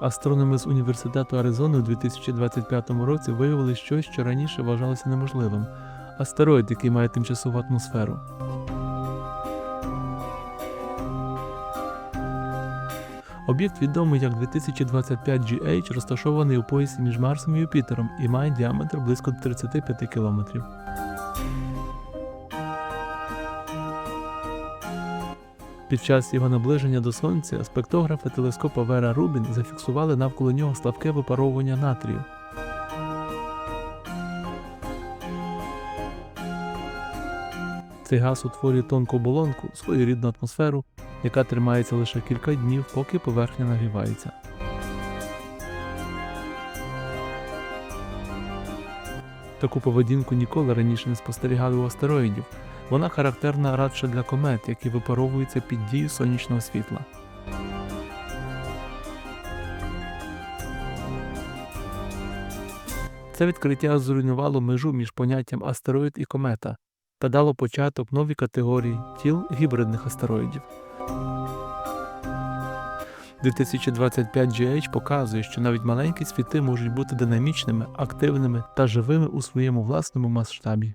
Астрономи з університету Аризони у 2025 році виявили щось, що раніше вважалося неможливим астероїд, який має тимчасову атмосферу. Об'єкт відомий як 2025 GH розташований у поясі між Марсом і Юпітером і має діаметр близько 35 кілометрів. Під час його наближення до Сонця спектографи телескопа Вера Рубін зафіксували навколо нього слабке випаровування натрію. Цей газ утворює тонку оболонку, своєрідну атмосферу, яка тримається лише кілька днів, поки поверхня нагрівається. Таку поведінку ніколи раніше не спостерігали у астероїдів. Вона характерна радше для комет, які випаровуються під дією сонячного світла. Це відкриття зруйнувало межу між поняттям астероїд і комета та дало початок новій категорії тіл гібридних астероїдів. 2025 GH показує, що навіть маленькі світи можуть бути динамічними, активними та живими у своєму власному масштабі.